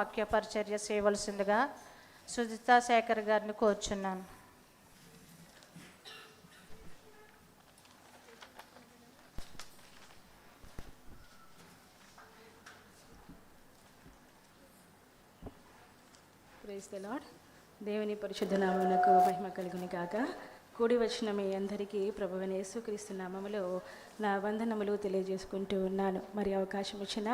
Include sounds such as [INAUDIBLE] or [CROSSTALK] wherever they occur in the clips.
వాక్య పరిచర్య చేయవలసిందిగా సుజితా శేఖర్ గారిని కోరుచున్నాను. ప్రైజ్ ద లాడ్ దేవుని పరిశుద్ధ నామములకు మహిమ కలుగుని కాక కూడి వచ్చిన మీ అందరికీ ప్రభువైన యేసుక్రీస్తు నామములో నా వందనములు తెలియజేసుకుంటూ ఉన్నాను. మరి అవకాశం ఇచ్చిన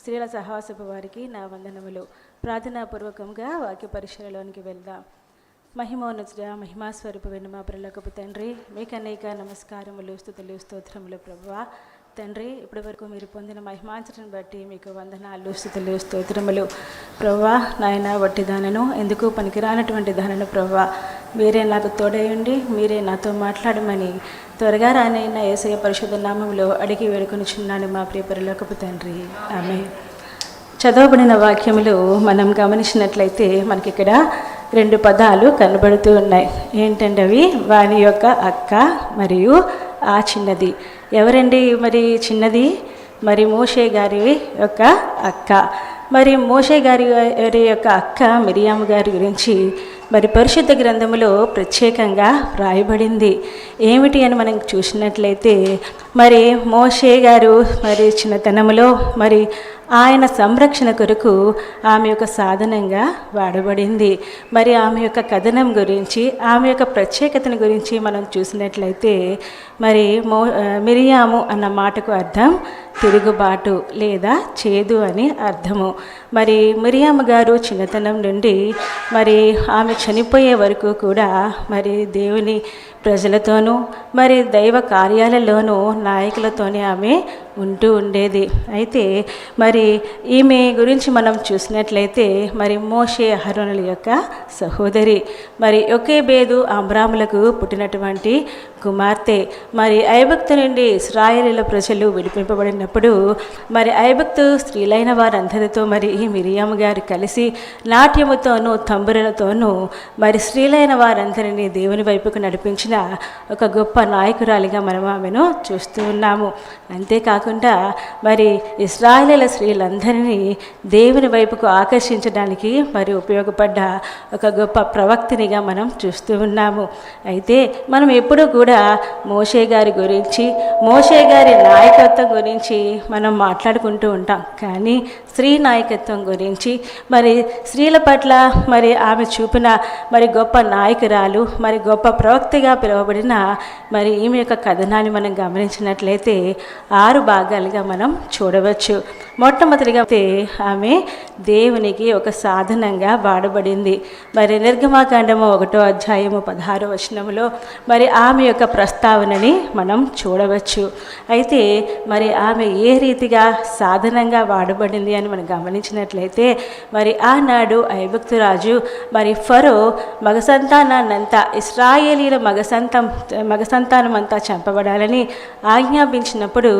స్త్రీల సహవాసపు వారికి నా వందనములు. ప్రార్థనాపూర్వకంగా వాక్య పరిశీలలోనికి వెళ్దాం. మహిమోన్నతుడ మహిమా స్వరూపమైన మా ప్రలోకపు తండ్రి మీకు అనేక నమస్కారములు స్థుతులు స్తోత్రములు ప్రభువ. తండ్రి ఇప్పటి వరకు మీరు పొందిన మహిమాంచడం బట్టి మీకు వందనాలు స్థుతులు స్తోత్రములు. ప్రవ్వా నాయన వట్టి దానను ఎందుకు పనికిరానటువంటి దానను ప్రవ్వా మీరే నాకు తోడయండి మీరే నాతో మాట్లాడమని త్వరగా రానైన ఏసయ పరిశుద్ధ నామంలో అడిగి వేడుకొనిచున్నాను మా ప్రియపరిలోకపు తండ్రి. ఆమె చదవబడిన వాక్యములు మనం గమనించినట్లయితే మనకి ఇక్కడ రెండు పదాలు కనబడుతూ ఉన్నాయి. ఏంటంటే అవి వాని యొక్క అక్క మరియు ఆ చిన్నది. ఎవరండి మరి చిన్నది? మరి మోషే గారి యొక్క అక్క. మరి మోషే గారి గారి యొక్క అక్క మిరియాము గారి గురించి మరి పరిశుద్ధ గ్రంథములో ప్రత్యేకంగా వ్రాయబడింది. ఏమిటి అని మనం చూసినట్లయితే మరి మోషే గారు మరి చిన్నతనములో మరి ఆయన సంరక్షణ కొరకు ఆమె యొక్క సాధనంగా వాడబడింది. మరి ఆమె యొక్క కథనం గురించి ఆమె యొక్క ప్రత్యేకతను గురించి మనం చూసినట్లయితే మరి మో మిరియాము అన్న మాటకు అర్థం తిరుగుబాటు లేదా చేదు అని అర్థము. మరి మిరియామ్మ గారు చిన్నతనం నుండి మరి ఆమె చనిపోయే వరకు కూడా మరి దేవుని ప్రజలతోనూ మరి దైవ కార్యాలలోనూ నాయకులతోనే ఆమె ఉంటూ ఉండేది. అయితే మరి ఈమె గురించి మనం చూసినట్లయితే మరి మోషే అహరోనుల యొక్క సహోదరి. మరి ఒకే బేదు అమ్రాములకు పుట్టినటువంటి కుమార్తె మరి ఐభక్తు నుండి ఇస్రాయేలీల ప్రజలు విడిపింపబడినప్పుడు మరి ఐభక్తు స్త్రీలైన వారందరితో మరి ఈ మిరియాము గారు కలిసి నాట్యముతోనూ తంబురలతోనూ మరి స్త్రీలైన వారందరినీ దేవుని వైపుకు నడిపించిన ఒక గొప్ప నాయకురాలిగా మనం ఆమెను చూస్తూ ఉన్నాము. అంతేకాకుండా మరి ఇస్రాయేలీల స్త్రీలందరినీ దేవుని వైపుకు ఆకర్షించడానికి మరి ఉపయోగపడ్డ ఒక గొప్ప ప్రవక్తినిగా మనం చూస్తూ ఉన్నాము. అయితే మనం ఎప్పుడూ కూడా మోషే గారి గురించి మోషే గారి నాయకత్వం గురించి మనం మాట్లాడుకుంటూ ఉంటాం. కానీ స్త్రీ నాయకత్వం గురించి మరి స్త్రీల పట్ల మరి ఆమె చూపిన మరి గొప్ప నాయకురాలు మరి గొప్ప ప్రవక్తిగా పిలువబడిన మరి ఈమె యొక్క కథనాన్ని మనం గమనించినట్లయితే ఆరు భాగాలుగా మనం చూడవచ్చు. మొట్టమొదటిగా అయితే ఆమె దేవునికి ఒక సాధనంగా వాడబడింది. మరి నిర్గమాకాండము ఒకటో అధ్యాయము పదహారో వచనంలో మరి ఆమె యొక్క ప్రస్తావనని మనం చూడవచ్చు. అయితే మరి ఆమె ఏ రీతిగా సాధనంగా వాడబడింది అని మనం గమనించినట్లయితే మరి ఆనాడు ఐభక్తురాజు మరి ఫరో మగ సంతానాన్నంతా ఇస్రాయేలీల మగ సంతం మగ సంతానం అంతా చంపబడాలని ఆజ్ఞాపించినప్పుడు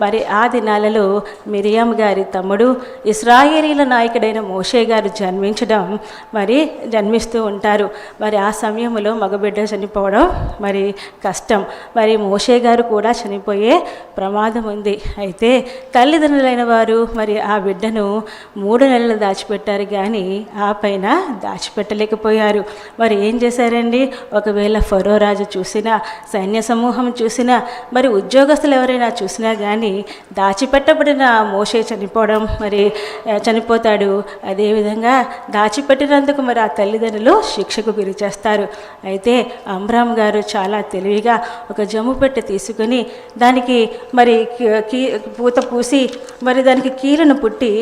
మరి ఆ దినాలలో మిరియాం గారి తమ్ముడు ఇస్రాయేలీల నాయకుడైన మోషే గారు జన్మించడం మరి జన్మిస్తూ ఉంటారు. మరి ఆ సమయంలో మగబిడ్డ చనిపోవడం మరి కష్టం. మరి మోషే గారు కూడా చనిపోయే ప్రమాదం ఉంది అయితే తల్లిదండ్రులైన వారు మరి ఆ బిడ్డ బిడ్డను మూడు నెలలు దాచిపెట్టారు కానీ ఆ పైన దాచిపెట్టలేకపోయారు. మరి ఏం చేశారండి? ఒకవేళ ఫరో రాజు చూసినా సైన్య సమూహం చూసినా మరి ఉద్యోగస్తులు ఎవరైనా చూసినా కానీ దాచిపెట్టబడిన మోషే చనిపోవడం మరి చనిపోతాడు. అదేవిధంగా దాచిపెట్టినందుకు మరి ఆ తల్లిదండ్రులు శిక్షకు గురి చేస్తారు. అయితే అమ్రామ్ గారు చాలా తెలివిగా ఒక జమ్ము పెట్టె తీసుకొని దానికి మరి కీ- పూత పూసి మరి దానికి కీలను పుట్టి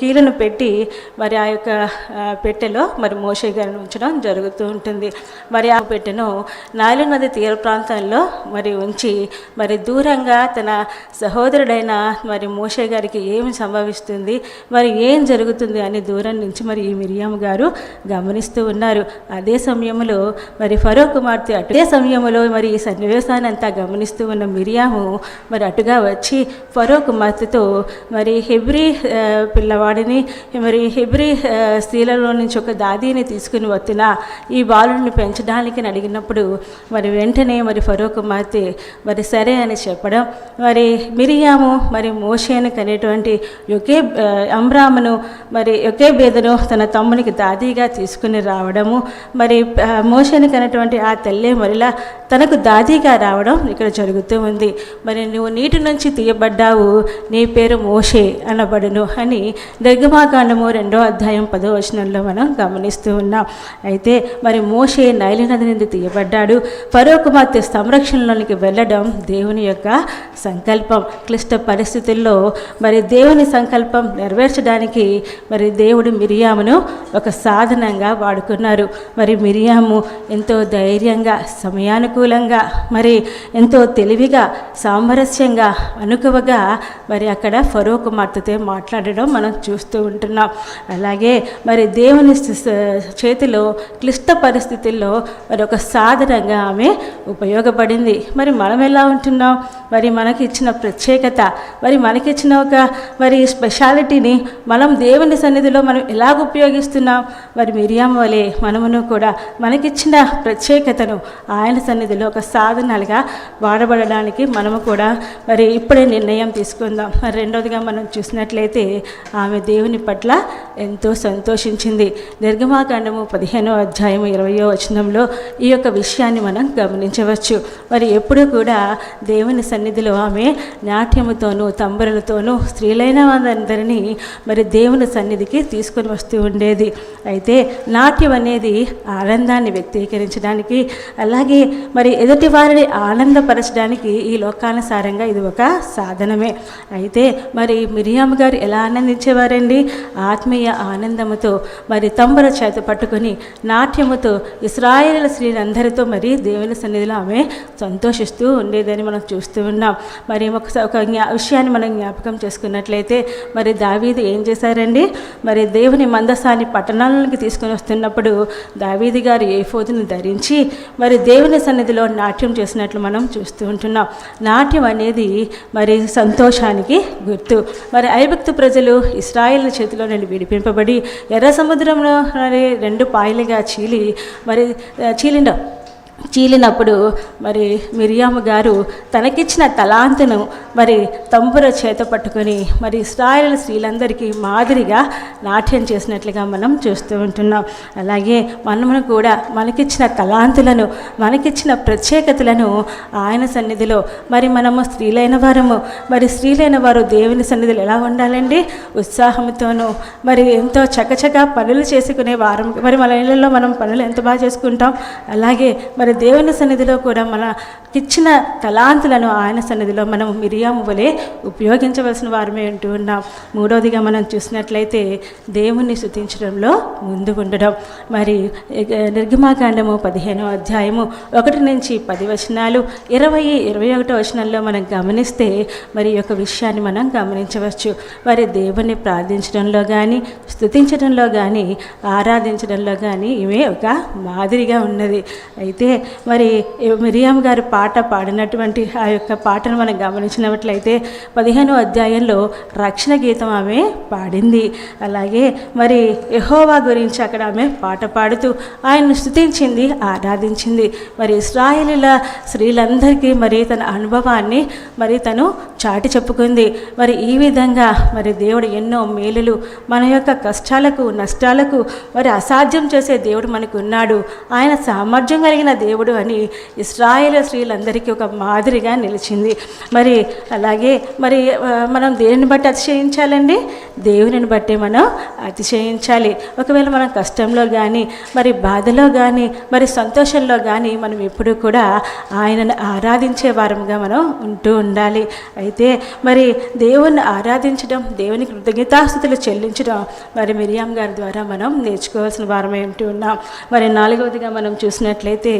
కీలను పెట్టి మరి ఆ యొక్క పెట్టెలో మరి మోషే గారిని ఉంచడం జరుగుతూ ఉంటుంది. మరి ఆ పెట్టెను నాలు నది తీర ప్రాంతంలో మరి ఉంచి మరి దూరంగా తన సహోదరుడైన మరి మోషే గారికి ఏమి సంభవిస్తుంది మరి ఏం జరుగుతుంది అని దూరం నుంచి మరి ఈ మిరియాము గారు గమనిస్తూ ఉన్నారు. అదే సమయంలో మరి ఫరో కుమార్తె అదే సమయంలో మరి ఈ సన్నివేశాన్ని అంతా గమనిస్తూ ఉన్న మిరియాము మరి అటుగా వచ్చి ఫరో కుమార్తెతో మరి హెబ్రీ పిల్లవాడిని మరి హెబ్రి స్త్రీలలో నుంచి ఒక దాదీని తీసుకుని వచ్చిన ఈ బాలుడిని పెంచడానికి అని అడిగినప్పుడు మరి వెంటనే మరి ఫరో కుమార్తె మరి సరే అని చెప్పడం. మరి మిరియాము మరి మోషేను కనేటువంటి ఒకే అమ్రామును మరి ఒకే బేదను తన తమ్మునికి దాదీగా తీసుకుని రావడము. మరి మోషేను కనేటువంటి ఆ తల్లే మరిలా తనకు దాదీగా రావడం ఇక్కడ జరుగుతూ ఉంది. మరి నువ్వు నీటి నుంచి తీయబడ్డావు నీ పేరు మోషే అనబడును అని నిర్గమాకాండము రెండో అధ్యాయం పదో వచనంలో మనం గమనిస్తూ ఉన్నాం. అయితే మరి మోషే నైలి నది నుండి తీయబడ్డాడు. ఫరో కుమార్తె సంరక్షణలోనికి వెళ్ళడం దేవుని యొక్క సంకల్పం. క్లిష్ట పరిస్థితుల్లో మరి దేవుని సంకల్పం నెరవేర్చడానికి మరి దేవుడు మిరియామును ఒక సాధనంగా వాడుకున్నారు. మరి మిరియాము ఎంతో ధైర్యంగా సమయానుకూలంగా మరి ఎంతో తెలివిగా సామరస్యంగా అనుకువగా మరి అక్కడ ఫరో కుమార్తెతో మాట్లాడడం మనం చూస్తూ ఉంటున్నాం. అలాగే మరి దేవుని చేతిలో క్లిష్ట పరిస్థితుల్లో మరి ఒక సాధనంగా ఆమె ఉపయోగపడింది. మరి మనం ఎలా ఉంటున్నాం? మరి మనకి ఇచ్చిన ప్రత్యేకత మరి మనకిచ్చిన ఒక మరి స్పెషాలిటీని మనం దేవుని సన్నిధిలో మనం ఎలాగ ఉపయోగిస్తున్నాం? మరి మిరియాం వలె మనమును కూడా మనకిచ్చిన ప్రత్యేకతను ఆయన సన్నిధిలో ఒక సాధనాలుగా వాడబడడానికి మనము కూడా మరి ఇప్పుడే నిర్ణయం తీసుకుందాం. మరి రెండవదిగా మనం చూసినట్లయితే ఆమె దేవుని పట్ల ఎంతో సంతోషించింది. నిర్గమాకాండము పదిహేనో అధ్యాయము ఇరవయో వచనంలో ఈ యొక్క విషయాన్ని మనం గమనించవచ్చు. మరి ఎప్పుడూ కూడా దేవుని సన్నిధిలో ఆమె నాట్యముతోనూ తంబరులతోనూ స్త్రీలైన వారందరినీ మరి దేవుని సన్నిధికి తీసుకొని వస్తూ ఉండేది. అయితే నాట్యం అనేది ఆనందాన్ని వ్యక్తీకరించడానికి అలాగే మరి ఎదుటి వారిని ఆనందపరచడానికి ఈ లోకానుసారంగా ఇది ఒక సాధనమే. అయితే మరి మిరియామ్ గారు ఎలా ఆనందించేవారండి. ఆత్మీయ ఆనందముతో మరి తంబుర చేత పట్టుకొని నాట్యముతో ఇస్రాయేల్ స్త్రీలందరితో మరి దేవుని సన్నిధిలో ఆమె సంతోషిస్తూ ఉండేదని మనం చూస్తూ ఉన్నాం. మరి ఒకసారి ఒక జ్ఞా విషయాన్ని మనం జ్ఞాపకం చేసుకున్నట్లయితే మరి దావీది ఏం చేశారండి? మరి దేవుని మందసాన్ని పట్టణాలకి తీసుకుని వస్తున్నప్పుడు దావీది గారు ఏ ఫోదును ధరించి మరి దేవుని సన్నిధిలో నాట్యం చేసినట్లు మనం చూస్తూ ఉంటున్నాం. నాట్యం అనేది మరి సంతోషానికి గుర్తు. మరి ఐభక్తు ప్రజలు ఇస్రాయిల్ చేతిలో నుండి విడిపింపబడి ఎర్ర సముద్రంలో రెండు పాయలుగా చీలి మరి ఆ, చీలినప్పుడు మరి మిరియాము గారు తనకిచ్చిన తలాంతును మరి తంబుర చేత పట్టుకొని మరి ఇస్రాయల్ స్త్రీలందరికీ మాదిరిగా నాట్యం చేసినట్లుగా మనం చూస్తూ ఉంటున్నాం. అలాగే మనము కూడా మనకిచ్చిన తలాంతులను మనకిచ్చిన ప్రత్యేకతలను ఆయన సన్నిధిలో మరి మనము స్త్రీలైన వారము. మరి స్త్రీలైన వారు దేవుని సన్నిధిలో ఎలా ఉండాలండి? ఉత్సాహంతోనూ మరి ఎంతో చకచక పనులు చేసుకునే వారం మరి మన ఇళ్ళల్లో మనం పనులు ఎంత బాగా చేసుకుంటాం? అలాగే మరి దేవుని సన్నిధిలో కూడా మన ఇచ్చిన తలాంతులను ఆయన సన్నిధిలో మనం మిరియాము వలె ఉపయోగించవలసిన వారమే అంటూ ఉన్నాం మూడవదిగా మనం చూసినట్లయితే దేవుణ్ణి శుతించడంలో ముందు ఉండడం. మరి నిర్గమాకాండము పదిహేనో అధ్యాయము ఒకటి నుంచి పది వచనాలు ఇరవై ఇరవై ఒకటో వచనంలో మనం గమనిస్తే మరి యొక్క విషయాన్ని మనం గమనించవచ్చు. మరి దేవుణ్ణి ప్రార్థించడంలో కానీ స్థుతించడంలో కానీ ఆరాధించడంలో కానీ ఇవే ఒక మాదిరిగా ఉన్నది. అయితే మరి మిరియాం గారు పాట పాడినటువంటి ఆ యొక్క పాటను మనం గమనించినట్లయితే పదిహేనో అధ్యాయంలో రక్షణ గీతం ఆమె పాడింది. అలాగే మరి యహోవా గురించి అక్కడ ఆమె పాట పాడుతూ ఆయన్ను స్థుతించింది ఆరాధించింది. మరి ఇస్రాయేలీల స్త్రీలందరికీ మరి తన అనుభవాన్ని మరి తను చాటి చెప్పుకుంది. మరి ఈ విధంగా మరి దేవుడు ఎన్నో మేలులు మన యొక్క కష్టాలకు నష్టాలకు మరి అసాధ్యం చేసే దేవుడు మనకు ఉన్నాడు. ఆయన సామర్థ్యం కలిగిన దేవుడు అని ఇస్రాయేల్ స్త్రీలందరికీ ఒక మాదిరిగా నిలిచింది. మరి అలాగే మరి మనం దేనిని బట్టి అతిశయించాలండి? దేవునిని బట్టి మనం అతిశయించాలి. ఒకవేళ మనం కష్టంలో కానీ మరి బాధలో కానీ మరి సంతోషంలో కానీ మనం ఎప్పుడూ కూడా ఆయనను ఆరాధించే వారంగా మనం ఉంటూ ఉండాలి. అయితే మరి దేవుణ్ణి ఆరాధించడం దేవుని కృతజ్ఞతాస్థుతులు చెల్లించడం మరి మిరియాం గారి ద్వారా మనం నేర్చుకోవాల్సిన వారమే ఉంటూ ఉన్నాం. మరి నాలుగవదిగా మనం చూసినట్లయితే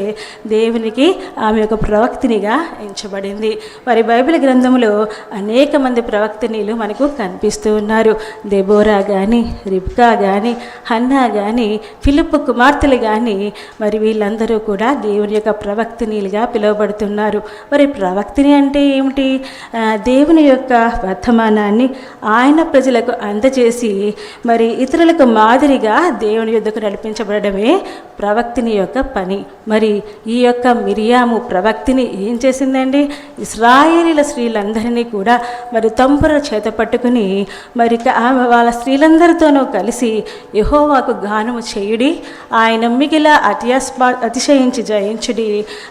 దేవునికి ఆమె ఒక ప్రవక్తినిగా ఎంచబడింది. మరి బైబిల్ గ్రంథంలో అనేక మంది ప్రవక్తినీలు మనకు కనిపిస్తూ ఉన్నారు. దెబోరా కానీ రిబ్కా కానీ హన్నా కానీ ఫిలిప్ కుమార్తెలు కానీ మరి వీళ్ళందరూ కూడా దేవుని యొక్క ప్రవక్తినీలుగా పిలువబడుతున్నారు. మరి ప్రవక్తిని అంటే ఏమిటి? దేవుని యొక్క వర్తమానాన్ని ఆయన ప్రజలకు అందజేసి మరి ఇతరులకు మాదిరిగా దేవుని యుద్ధకు నడిపించబడమే ప్రవక్తిని యొక్క పని. మరి ఈ యొక్క మిరియాము ప్రవక్తిని ఏం చేసిందండి? ఇస్రాయేలీల స్త్రీలందరినీ కూడా మరి తంపుర చేత పట్టుకుని మరి ఆమె వాళ్ళ స్త్రీలందరితోనూ కలిసి యహోవాకు గానము చేయుడి ఆయన మిగిల అతియాస్పా అతిశయించి జయించుడి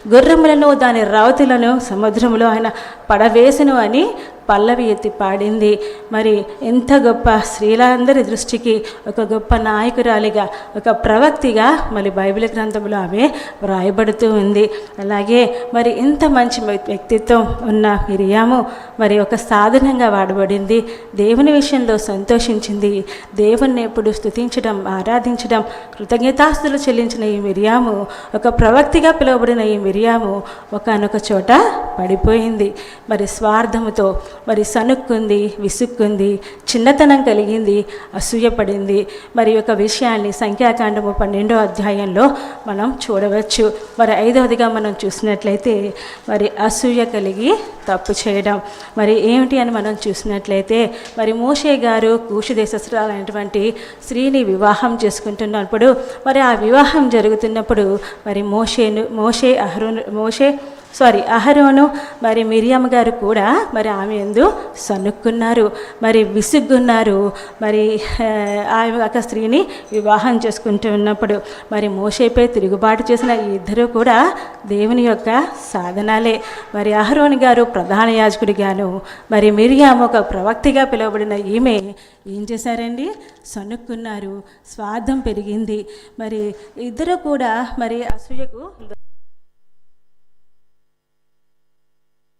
గుర్రములను దాని రావతులను సముద్రములో ఆయన పడవేసును అని పల్లవి ఎత్తి పాడింది. మరి ఎంత గొప్ప స్త్రీలందరి దృష్టికి ఒక గొప్ప నాయకురాలిగా ఒక ప్రవక్తిగా మరి బైబిల్ గ్రంథంలో ఆమె వ్రాయబడుతూ ఉంది. అలాగే మరి ఇంత మంచి వ్యక్తిత్వం ఉన్న మిరియాము మరి ఒక సాధనంగా వాడబడింది. దేవుని విషయంలో సంతోషించింది. దేవుణ్ణి ఎప్పుడు స్తుతించడం ఆరాధించడం కృతజ్ఞతాస్తులు చెల్లించిన ఈ మిరియాము ఒక ప్రవక్తిగా పిలువబడిన ఈ మిరియాము ఒకనొక చోట పడిపోయింది. మరి స్వార్థముతో మరి సనుక్కుంది విసుక్కుంది చిన్నతనం కలిగింది అసూయపడింది. మరి ఒక విషయాన్ని సంఖ్యాకాండము పన్నెండో అధ్యాయంలో మనం చూడవచ్చు. మరి ఐదవదిగా మనం చూసినట్లయితే మరి అసూయ కలిగి తప్పు చేయడం. మరి ఏమిటి అని మనం చూసినట్లయితే మరి మోషే గారు కూషు దేశస్రాలైనటువంటి స్త్రీని వివాహం చేసుకుంటున్నప్పుడు మరి ఆ వివాహం జరుగుతున్నప్పుడు మరి మోషేను మోషే అహరోను మోషే సారీ అహరోను మరి మిరియం గారు కూడా మరి ఆమె ఎందు సనుక్కున్నారు మరి విసుగ్గున్నారు. మరి [LAUGHS] ఆమె ఒక స్త్రీని వివాహం చేసుకుంటూ ఉన్నప్పుడు మరి మోసేపై తిరుగుబాటు చేసిన ఇద్దరు కూడా దేవుని యొక్క సాధనాలే. మరి అహరోని గారు ప్రధాన యాజకుడిగాను. మరి మిరియాము ఒక ప్రవక్తిగా పిలువబడిన ఈమె ఏం చేశారండి? సనుక్కున్నారు స్వార్థం పెరిగింది. మరి ఇద్దరు కూడా మరి అసూయకు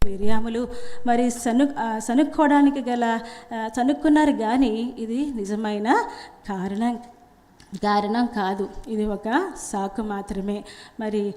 మిరియాములు మరి సను సనుక్కోవడానికి గల సనుక్కున్నారు కానీ ఇది నిజమైన కారణం. కారణం కాదు. ఇది ఒక సాకు మాత్రమే. మరి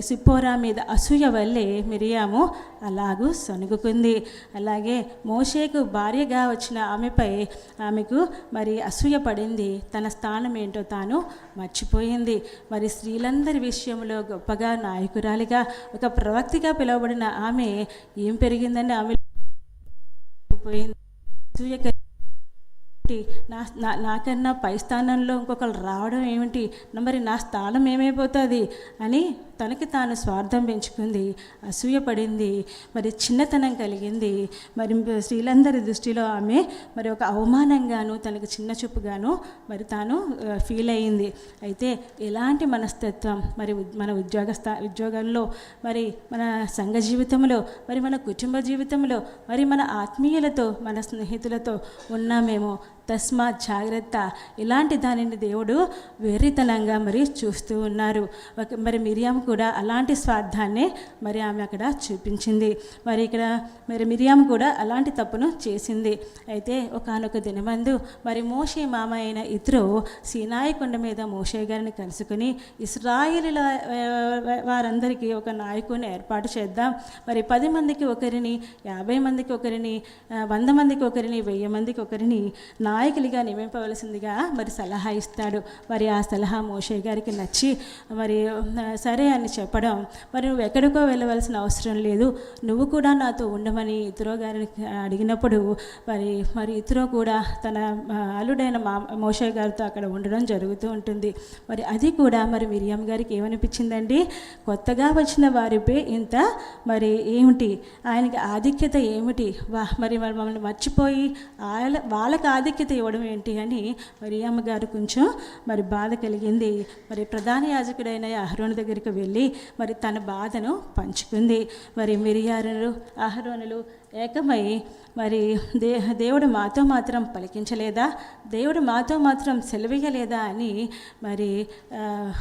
సిప్పోరా మీద అసూయ వల్లే మిరియాము అలాగూ సనుగుకుంది అలాగే మోషేకు భార్యగా వచ్చిన ఆమెపై ఆమెకు మరి అసూయ పడింది. తన స్థానం ఏంటో తాను మర్చిపోయింది. మరి స్త్రీలందరి విషయంలో గొప్పగా నాయకురాలిగా ఒక ప్రవక్తిగా పిలువబడిన ఆమె ఏం పెరిగిందని ఆమె పోయింది. అసూయ ఏమిటి? నా నా- నాకన్నా పై స్థానంలో ఇంకొకరు రావడం ఏమిటి? మరి నా స్థానం ఏమైపోతుంది? అని తనకి తాను స్వార్థం పెంచుకుంది. అసూయపడింది. మరి చిన్నతనం కలిగింది. మరి స్త్రీలందరి దృష్టిలో ఆమె మరి ఒక అవమానంగాను తనకు చిన్న చూపుగాను మరి తాను ఫీల్ అయ్యింది అయితే ఎలాంటి మనస్తత్వం మరి మన ఉద్యోగ స్థా ఉద్యోగంలో మరి మన సంఘ జీవితంలో మరి మన కుటుంబ జీవితంలో మరి మన ఆత్మీయులతో మన స్నేహితులతో ఉన్నామేమో తస్మాత్ జాగ్రత్త. ఇలాంటి దానిని దేవుడు వెర్రితనంగా మరి చూస్తూ ఉన్నారు. ఒక మరి మిరియాం కూడా అలాంటి స్వార్థాన్ని మరి ఆమె అక్కడ చూపించింది. మరి ఇక్కడ మరి మిరియాం కూడా అలాంటి తప్పును చేసింది. అయితే ఒకానొక దినమందు మరి మోషే మామ అయిన ఇతరు సీనాయి కొండ మీద మోషే గారిని కలుసుకుని ఇస్రాయిలీల వారందరికీ ఒక నాయకుని ఏర్పాటు చేద్దాం. మరి పది మందికి ఒకరిని యాభై మందికి ఒకరిని వంద మందికి ఒకరిని వెయ్యి మందికి ఒకరిని నా నాయకులుగా నియమింపవలసిందిగా మరి సలహా ఇస్తాడు. మరి ఆ సలహా మోషే గారికి నచ్చి మరి సరే అని చెప్పడం. మరి నువ్వు ఎక్కడికో వెళ్ళవలసిన అవసరం లేదు. నువ్వు కూడా నాతో ఉండమని ఇతరో గారిని అడిగినప్పుడు మరి మరి ఇతరో కూడా తన అల్లుడైన మా మోషే గారితో అక్కడ ఉండడం జరుగుతూ ఉంటుంది. మరి అది కూడా మరి మిరియం గారికి ఏమనిపించిందండి? కొత్తగా వచ్చిన వారిపై ఇంత మరి ఏమిటి? ఆయనకి ఆధిక్యత ఏమిటి? వా మరి మరి మమ్మల్ని మర్చిపోయి వాళ్ళ వాళ్ళకి ఆధిక్యత ఇవ్వడం ఏంటి అని మరి అమ్మగారు కొంచెం మరి బాధ కలిగింది. మరి ప్రధాన యాజకుడైన అహరోను దగ్గరికి వెళ్ళి మరి తన బాధను పంచుకుంది. మరి మిరియారులు అహరోనులు ఏకమై మరి దే దేవుడు మాతో మాత్రం పలికించలేదా? దేవుడు మాతో మాత్రం సెలవీయలేదా అని మరి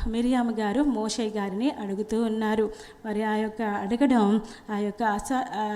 మిరియామ్ గారు మోషే గారిని అడుగుతూ ఉన్నారు. మరి ఆ యొక్క అడగడం ఆ యొక్క అస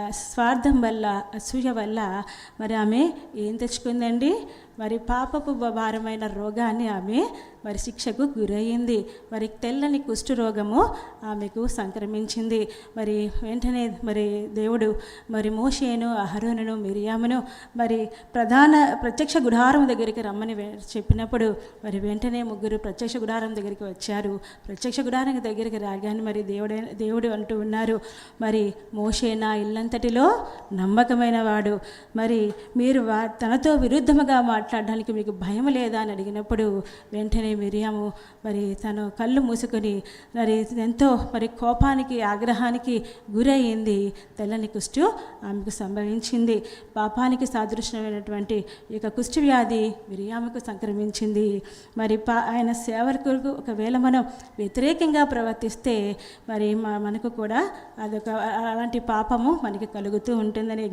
స్వార్థం వల్ల అసూయ వల్ల మరి ఆమె ఏం తెచ్చుకుందండి? మరి పాపపు భారమైన రోగాన్ని ఆమె మరి శిక్షకు గురయ్యింది మరి తెల్లని కుష్ఠరోగము ఆమెకు సంక్రమించింది. మరి వెంటనే మరి దేవుడు మరి మోషేను అహరోనును మిరియామును మరి ప్రధాన ప్రత్యక్ష గుడారం దగ్గరికి రమ్మని వె- చెప్పినప్పుడు మరి వెంటనే ముగ్గురు ప్రత్యక్ష గుడారం దగ్గరికి వచ్చారు. ప్రత్యక్ష గుడారం దగ్గరికి రాగానే మరి దేవుడే దేవుడు అంటూ ఉన్నారు మరి మోషే నా ఇల్లంతటిలో నమ్మకమైన వాడు. మరి మీరు తనతో విరుద్ధముగా మాట్లాడడానికి మీకు భయం లేదా అని అడిగినప్పుడు వెంటనే మిరియాము మరి తను కళ్ళు మూసుకొని మరి ఎంతో మరి కోపానికి ఆగ్రహానికి గురయ్యింది తెల్లని కుష్టు ఆమెకు సంభవించింది. పాపానికి సాదృశ్యమైనటువంటి ఈ యొక్క కుష్టి వ్యాధి మిరియాముకు సంక్రమించింది. మరి పా ఆయన సేవకులకు ఒకవేళ మనం వ్యతిరేకంగా ప్రవర్తిస్తే మరి మనకు కూడా అదొక అలాంటి పాపము మనకి కలుగుతూ ఉంటుందనే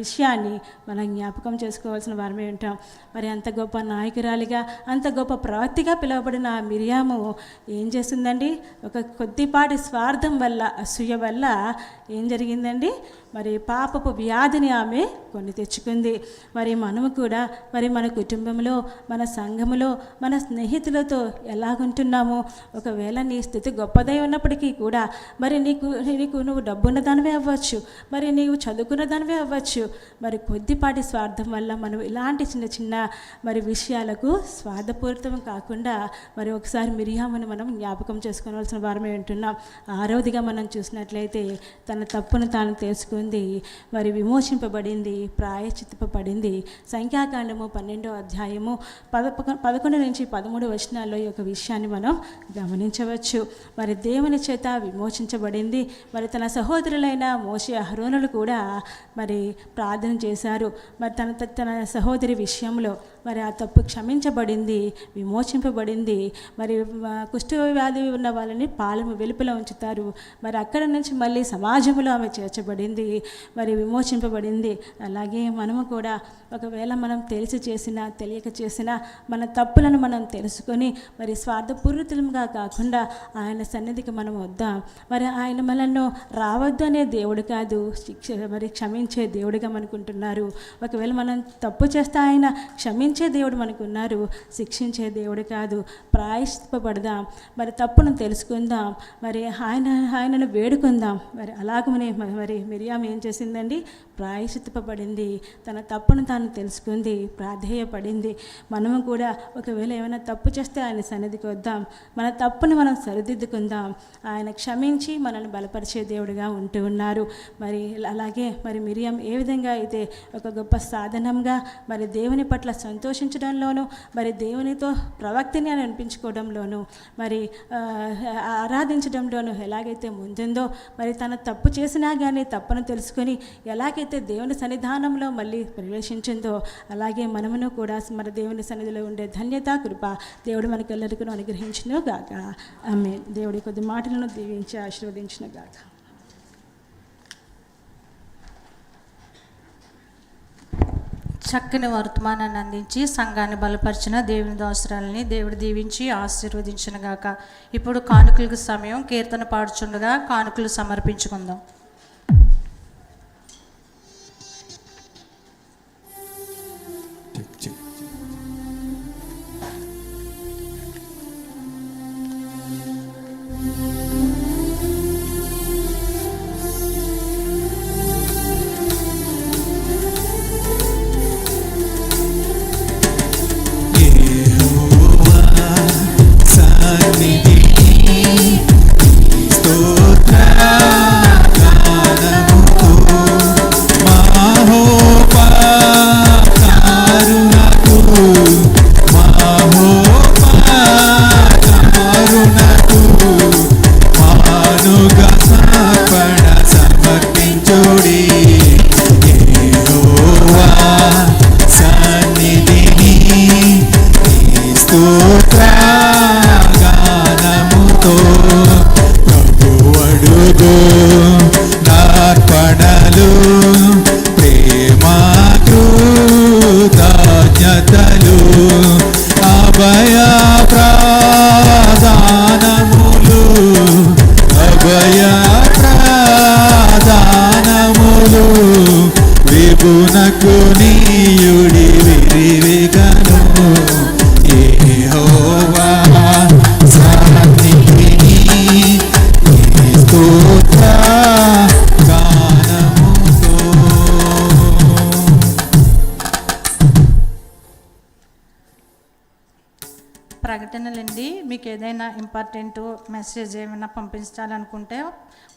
విషయాన్ని మనం జ్ఞాపకం చేసుకోవాల్సిన వారమే ఉంటాం. మరి అంత గొప్ప నాయకురాలిగా అంత గొప్ప ప్రవక్తిగా పిలువబడిన ఆ మిరియాము ఏం చేసిందండి ఒక కొద్దిపాటి స్వార్థం వల్ల అసూయ వల్ల ఏం జరిగిందండి? మరి పాపపు వ్యాధిని ఆమె కొని తెచ్చుకుంది. మరి మనము కూడా మరి మన కుటుంబంలో మన సంఘములో మన స్నేహితులతో ఎలాగుంటున్నాము? ఒకవేళ నీ స్థితి గొప్పదై ఉన్నప్పటికీ కూడా మరి నీకు నీకు నువ్వు డబ్బున్న దానివే అవ్వచ్చు. మరి నీవు చదువుకున్న దానివే అవ్వచ్చు. మరి కొద్దిపాటి స్వార్థం వల్ల మనం ఇలాంటి చిన్న చిన్న మరి విషయాలకు స్వార్థపూరితం కాకుండా మరి ఒకసారి మిరియామని మనం జ్ఞాపకం చేసుకోవాల్సిన వారమే ఉంటున్నాం. ఆరోదిగా మనం చూసినట్లయితే తన తప్పును తాను తెలుసుకుంది మరి విమోచింపబడింది ప్రాయచిత్తపడింది సంఖ్యాకాండము పన్నెండో అధ్యాయము పద పదకొండు నుంచి పదమూడు వచనాల్లో ఈ యొక్క విషయాన్ని మనం గమనించవచ్చు. మరి దేవుని చేత విమోచించబడింది మరి తన సహోదరులైన మోషే అహరోనులు కూడా మరి ప్రార్థన చేశారు. మరి తన తన సహోదరి విషయంలో మరి ఆ తప్పు క్షమించబడింది విమోచింపబడింది మరి కుష్ఠ వ్యాధి ఉన్న వాళ్ళని పాలము వెలుపల ఉంచుతారు. మరి అక్కడ నుంచి మళ్ళీ సమాజంలో ఆమె చేర్చబడింది మరి విమోచింపబడింది. అలాగే మనము కూడా ఒకవేళ మనం తెలిసి చేసినా తెలియక చేసినా మన తప్పులను మనం తెలుసుకొని మరి స్వార్థపూరితంగా కాకుండా ఆయన సన్నిధికి మనం వద్దాం. మరి ఆయన మనల్ని రావద్దు అనే దేవుడు కాదు శిక్ష మరి క్షమించే దేవుడిగా అనుకుంటున్నారు ఒకవేళ మనం తప్పు చేస్తే ఆయన క్షమించే దేవుడు మనకు ఉన్నారు శిక్షించే దేవుడు కాదు ప్రాయశ్చిత్తపడదాం మరి తప్పును తెలుసుకుందాం మరి ఆయన ఆయనను వేడుకుందాం. మరి అలాగనే మరి మిరియాం ఏం చేసిందండి? ప్రాయశ్చిత్తపడింది తన తప్పును తాను తెలుసుకుంది ప్రాధేయపడింది. మనము కూడా ఒకవేళ ఏమైనా తప్పు చేస్తే ఆయన సన్నిధికి వద్దాం. మన తప్పును మనం సరిదిద్దుకుందాం. ఆయన క్షమించి మనల్ని బలపరిచే దేవుడిగా ఉంటూ ఉన్నారు. మరి అలాగే మరి మిరియం ఏ విధంగా అయితే ఒక గొప్ప సాధనంగా మరి దేవుని పట్ల పట్ల సంతోషించడంలోనూ మరి దేవునితో ప్రవక్తిని అని అనిపించుకోవడంలోనూ మరి ఆరాధించడంలోనూ ఎలాగైతే ముందుందో మరి తన తప్పు చేసినా కానీ తప్పును తెలుసుకొని ఎలాగైతే దేవుని సన్నిధానంలో మళ్ళీ ప్రవేశించిందో అలాగే మనమును కూడా మన దేవుని సన్నిధిలో ఉండే ధన్యత కృప దేవుడు మనకెల్లరికను అనుగ్రహించిన గాక ఆమె దేవుడి కొద్ది మాటలను దీవించి ఆశీర్వదించిన గాక చక్కని వర్తమానాన్ని అందించి సంఘాన్ని బలపరిచిన దేవుని దోసరాలని దేవుడు దీవించి ఆశీర్వదించిన గాక. ఇప్పుడు కానుకలకు సమయం కీర్తన పాడుచుండగా కానుకలు సమర్పించుకుందాం. మెసేజ్ ఏమైనా పంపించాలనుకుంటే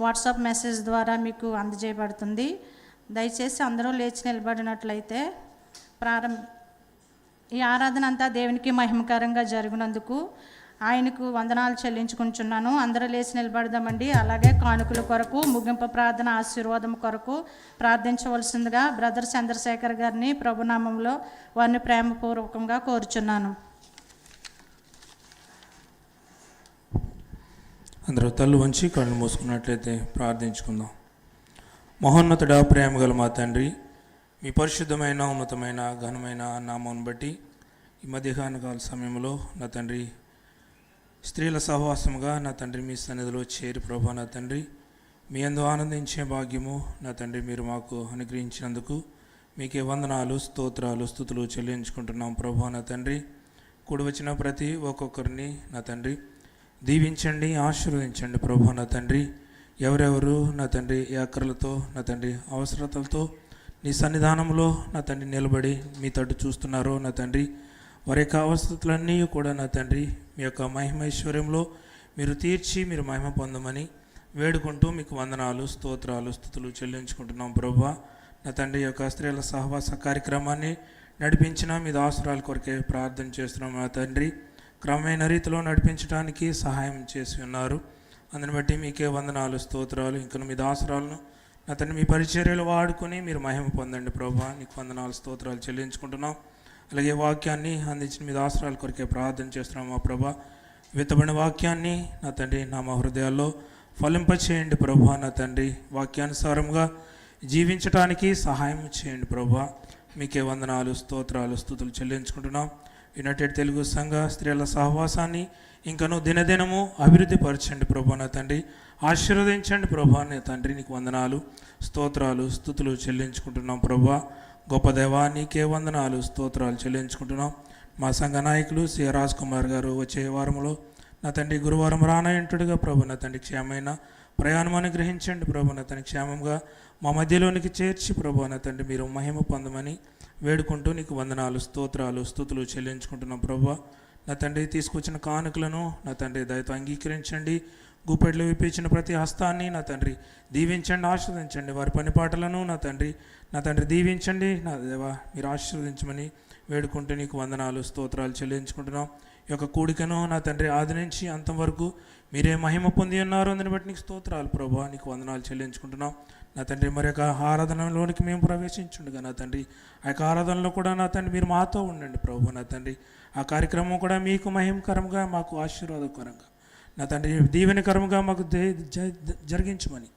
వాట్సాప్ మెసేజ్ ద్వారా మీకు అందజేయబడుతుంది. దయచేసి అందరూ లేచి నిలబడినట్లయితే ప్రారంభ ఈ ఆరాధన అంతా దేవునికి మహిమకరంగా జరిగినందుకు ఆయనకు వందనాలు చెల్లించుకుంటున్నాను. అందరూ లేచి నిలబడదామండి. అలాగే కానుకల కొరకు ముగింపు ప్రార్థన ఆశీర్వాదం కొరకు ప్రార్థించవలసిందిగా బ్రదర్ చంద్రశేఖర్ గారిని ప్రభునామంలో వారిని ప్రేమపూర్వకంగా కోరుచున్నాను. అందరూ తల్లు వంచి కళ్ళు మూసుకున్నట్లయితే ప్రార్థించుకుందాం. మహోన్నతుడ ప్రేమ గల మా తండ్రి మీ పరిశుద్ధమైన ఉన్నతమైన ఘనమైన నామం బట్టి ఈ మధ్యాహ్న కాల సమయంలో నా తండ్రి స్త్రీల సహవాసముగా నా తండ్రి మీ సన్నిధిలో చేరి ప్రభా నా తండ్రి మీ అందు ఆనందించే భాగ్యము నా తండ్రి మీరు మాకు అనుగ్రహించినందుకు మీకే వందనాలు స్తోత్రాలు స్థుతులు చెల్లించుకుంటున్నాం ప్రభా నా తండ్రి. కూడి వచ్చిన ప్రతి ఒక్కొక్కరిని నా తండ్రి దీవించండి ఆశీర్వదించండి ప్రభు నా తండ్రి. ఎవరెవరు నా తండ్రి ఏ నా తండ్రి అవసరతలతో నీ సన్నిధానంలో నా తండ్రి నిలబడి మీ తట్టు చూస్తున్నారో నా తండ్రి. వారి యొక్క అవసరతలన్నీ కూడా నా తండ్రి మీ యొక్క మహిమైశ్వర్యంలో మీరు తీర్చి మీరు మహిమ పొందమని వేడుకుంటూ మీకు వందనాలు స్తోత్రాలు స్థుతులు చెల్లించుకుంటున్నాం ప్రభా. నా తండ్రి యొక్క స్త్రీల సహవాస కార్యక్రమాన్ని నడిపించిన మీ దాసురాల కొరకే ప్రార్థన చేస్తున్నాం నా తండ్రి. క్రమమైన రీతిలో నడిపించడానికి సహాయం చేసి ఉన్నారు. అందుని బట్టి మీకే వందనాలు స్తోత్రాలు ఇంకా మీ దాసరాలను నా తండ్రి మీ పరిచర్యలు వాడుకొని మీరు మహిమ పొందండి ప్రభా. నీకు వందనాలు స్తోత్రాలు చెల్లించుకుంటున్నాం. అలాగే వాక్యాన్ని అందించిన మీ దాసరాల కొరకే ప్రార్థన చేస్తున్నాం మా ప్రభా. విత్తబడిన వాక్యాన్ని నా తండ్రి నా మా హృదయాల్లో ఫలింపచేయండి ప్రభా నా తండ్రి. వాక్యానుసారంగా జీవించటానికి సహాయం చేయండి ప్రభా. మీకే వందనాలు స్తోత్రాలు స్థుతులు చెల్లించుకుంటున్నాం. యునైటెడ్ తెలుగు సంఘ స్త్రీల సహవాసాన్ని ఇంకను దినదినము అభివృద్ధి పరచండి ప్రభా నా తండ్రి. ఆశీర్వదించండి ప్రభా నా తండ్రి నీకు వందనాలు స్తోత్రాలు స్థుతులు చెల్లించుకుంటున్నాం ప్రభా గొప్ప దేవా నీకే వందనాలు స్తోత్రాలు చెల్లించుకుంటున్నాం. మా సంఘ నాయకులు సి రాజ్ కుమార్ గారు వచ్చే వారంలో నా తండ్రి గురువారం రానయంటుడిగా ప్రభు నా తండ్రి క్షేమైన ప్రయాణం అనుగ్రహించండి ప్రభు నా తండ్రి క్షేమంగా మా మధ్యలోనికి చేర్చి ప్రభు నా తండ్రి మీరు మహిమ పొందమని వేడుకుంటూ నీకు వందనాలు స్తోత్రాలు స్థుతులు చెల్లించుకుంటున్నాం ప్రభు. నా తండ్రి తీసుకొచ్చిన కానుకలను నా తండ్రి దయతో అంగీకరించండి. గుప్పెట్లు విప్పించిన ప్రతి హస్తాన్ని నా తండ్రి దీవించండి ఆశీర్వదించండి. వారి పనిపాటలను నా తండ్రి నా తండ్రి దీవించండి. నా దేవా మీరు ఆశీర్వదించమని వేడుకుంటూ నీకు వందనాలు స్తోత్రాలు చెల్లించుకుంటున్నాం. ఈ యొక్క కూడికను నా తండ్రి ఆది నుంచి అంతం వరకు మీరే మహిమ పొంది ఉన్నారు. అందుని బట్టి నీకు స్తోత్రాలు ప్రభా. నీకు వందనాలు చెల్లించుకుంటున్నాం. నా తండ్రి మరి యొక్క ఆరాధనలోనికి మేము ప్రవేశించుండగా నా తండ్రి. ఆ యొక్క ఆరాధనలో కూడా నా తండ్రి మీరు మాతో ఉండండి ప్రభు నా తండ్రి. ఆ కార్యక్రమం కూడా మీకు మహిమకరంగా మాకు ఆశీర్వాదకరంగా. నా తండ్రి దీవెనకరంగా మాకు జరిగించమని.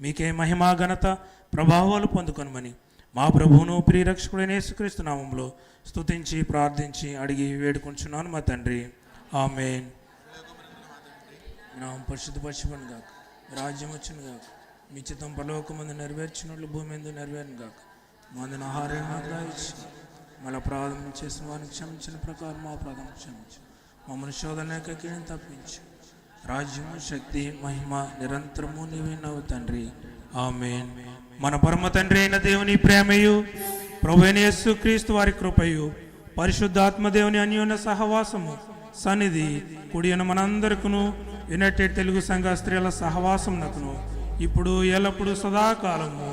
మీకే మహిమా ఘనత ప్రభావాలు పొందుకొనమని. మా ప్రభువును ప్రియరక్షకుడైన యేసుక్రీస్తు నామంలో స్తుతించి ప్రార్థించి అడిగి వేడుకుంటున్నాను మా తండ్రి. ఆమెన్. నామం పరిశుద్ధపరచబడి రాజ్యం వచ్చును కాక మీ చిత్తం పరలోకమందు నెరవేర్చినట్లు భూమి ఎందు నెరవేరును కాక మందున ఆహారం ఇచ్చి మళ్ళీ ప్రార్థన చేసిన వారిని క్షమించిన ప్రకారం మా ప్రార్థన క్షమించు. మమ్మల్ని శోధన కీడిని తప్పించు. రాజ్యము శక్తి మహిమ నిరంతరము నీవే తండ్రి. ఆమె మన పరమ తండ్రి అయిన దేవుని ప్రేమయు ప్రభు క్రీస్తు వారి కృపయు పరిశుద్ధాత్మ దేవుని అన్యోన్య సహవాసము సన్నిధి కుడియన మనందరికను యునైటెడ్ తెలుగు సంఘ స్త్రీల సహవాసం నకును ఇప్పుడు ఎల్లప్పుడూ సదాకాలము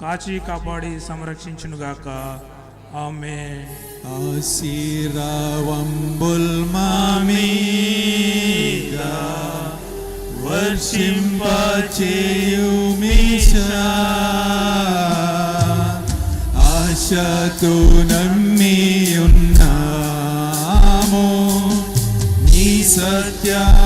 కాచి కాపాడి సంరక్షించునుగాక. ఆమె ఆశీర్వాంబుల్ మామీగా వర్షింపచేయుమీశా ఆశతో నమ్మియున్నాము. నీ సత్యవాదతము